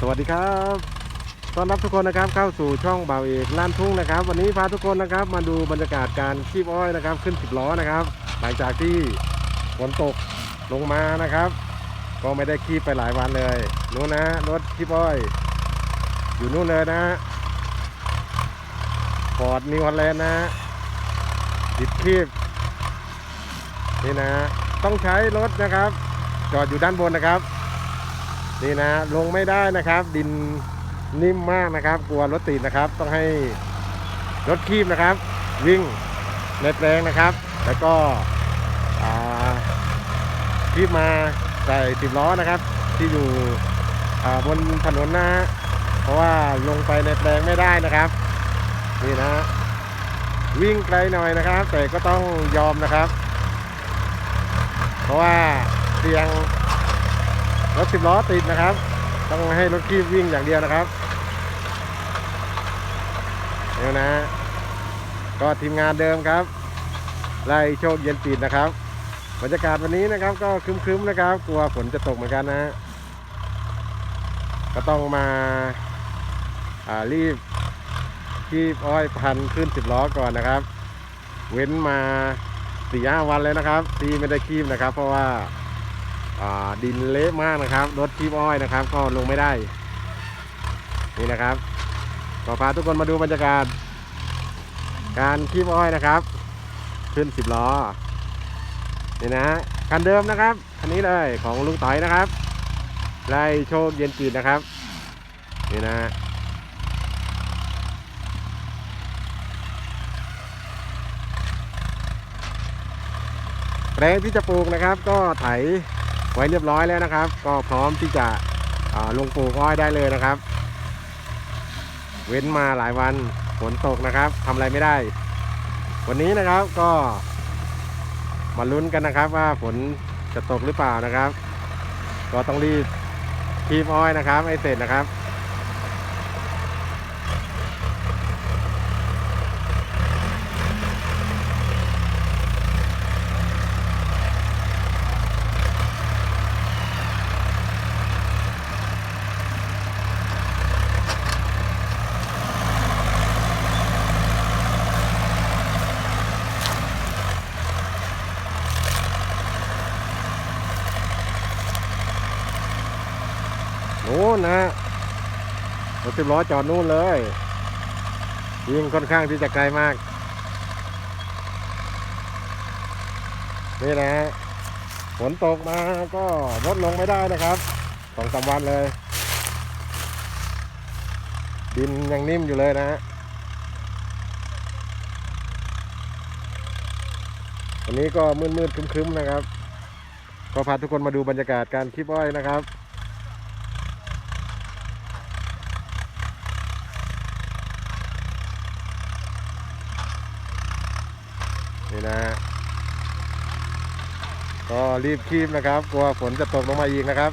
สวัสดีครับต้อนรับทุกคนนะครับเข้าสู่ช่องบ่าวเอกล้านทุ่งนะครับ วันนี้พาทุกคนนะครับ มาดูบรรยากาศการคีบอ้อยนะครับ ขึ้นสิบล้อนะครับ หลังจากที่ฝนตกลงมานะครับ ก็ไม่ได้คีบไปหลายวันเลยนู้นนะรถคีบอ้อย อยู่นู่นเลยนะฟอร์ดนิวฮอลแลนด์นะดิบคีบนี่นะ ต้องใช้รถนะครับ จอดอยู่ด้านบนนะครับ นี่นะลงไม่ได้นะครับ ดินนิ่มมากนะครับ กลัวรถติดนะครับ ต้องให้รถคีบนะครับ วิ่งในแปลงนะครับ แล้วก็คีบมาใส่สิบล้อนะครับ ที่อยู่บนถนนนะฮะเพราะว่าลงไปในแปลงไม่ได้นะครับนี่นะวิ่งไกลหน่อยนะครับ แต่ก็ต้องยอมนะครับ เพราะว่าเสียง รถสิบล้อติดนะครับ ต้องให้รถคีบวิ่งอย่างเดียวนะครับเดี๋ยวนะ ก็ทีมงานเดิมครับ ไล่โชคเย็นปิดนะครับบรรยากาศวันนี้นะครับ ก็ครึ้มๆนะครับ กลัวฝนจะตกเหมือนกันนะก็ต้องมาารีบคีบอ้อยพันขึ้นสิบล้อก่อนนะครับ เว้นมาสี่ห้าวันเลยนะครับ ที่ไม่ได้คีบนะครับ เพราะว่า ดินเละมากนะครับ รถคีบอ้อยนะครับ ก็ลงไม่ได้ นี่นะครับก็พาทุกคนมาดูบรรยากาศ การคีบอ้อยนะครับ ขึ้นสิบล้อ นี่นะฮะคันเดิมนะครับคันนี้เลยของลุงต่อยนะครับ ไล่โชคเย็นจีดนะครับ นี่นะฮะแปลงที่จะปลูกนะครับ ก็ไถ ไว้เรียบร้อยแล้วนะครับ ก็พร้อมที่จะลงปลูกอ้อยได้เลยนะครับ เว้นมาหลายวันฝนตกนะครับทำอะไรไม่ได้ วันนี้นะครับก็มาลุ้นกันนะครับว่าฝนจะตกหรือเปล่านะครับ ก็ต้องรีบทีบอ้อยนะครับให้เสร็จนะครับ นะฮะรถสิบล้อจอดนู่นเลยยิงค่อนข้างที่จะไกลมาก นี่นะฮะฝนตกมาก็ลดลงไม่ได้นะครับสองสามวันเลย ดินยังนิ่มอยู่เลยนะฮะวันนี้ก็มืดๆครึ้มๆนะครับ ก็พาทุกคนมาดูบรรยากาศการคลิปอ้อยนะครับ นี่นะฮะก็รีบคีบนะครับ กลัวฝนจะตกลงมาอีกนะครับ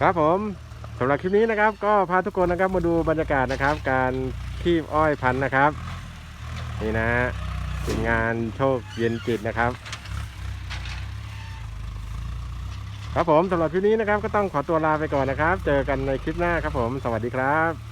ครับผมสำหรับคลิปนี้นะครับ ก็พาทุกคนนะครับมาดูบรรยากาศนะครับ การคีบอ้อยพันธุ์นะครับ นี่นะทีมงานโชคเย็นจิตนะครับ ครับผมสำหรับคลิปนี้นะครับ ก็ต้องขอตัวลาไปก่อนนะครับ เจอกันในคลิปหน้าครับผม สวัสดีครับ